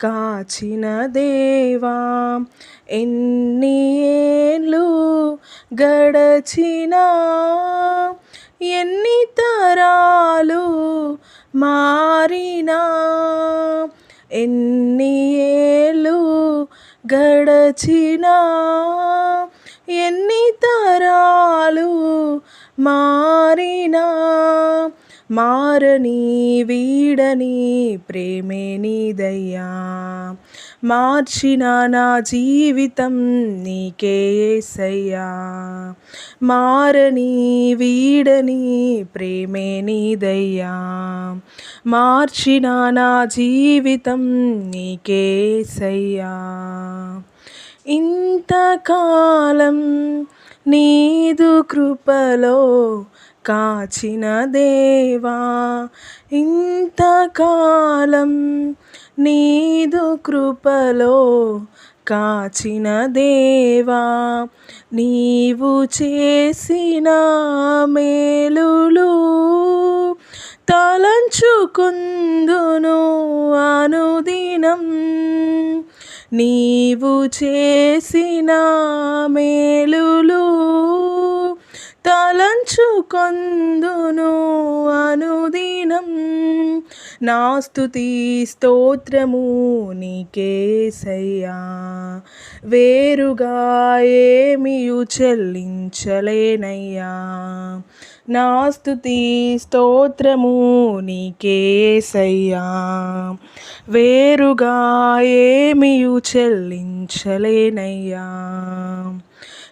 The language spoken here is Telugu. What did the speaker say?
కాచిన దేవా ఎన్ని ఏళ్ళు గడచిన ఎన్ని తరాలు మారినా ఎన్ని ఏళ్ళు గడచినా ఎన్ని తరాలు మారినా. మారని వీడని ప్రేమే నీదయ్యా మార్చిన నా జీవితం నీకే ఏసయ్యా. మారని వీడని ప్రేమే నీదయ్యా మార్చిన నా జీవితం నీకే ఏసయ్యా. ఇంతకాలం నీదు కృపలో కాచిన దేవా ఇంతకాలం నీదు కృపలో కాచిన దేవా నీవు చేసిన మేలులు తలంచుకుందును అనుదినం. నీవు చేసిన మేలులు తలంచుకొందును అనుదినం. నా స్థుతి స్తోత్రము నీకేసయ్యా వేరుగా ఏమియు చెల్లించలేనయ్యా. నా స్థుతి స్తోత్రము నీకేసయ్యా వేరుగా ఏమియు చెల్లించలేనయ్యా.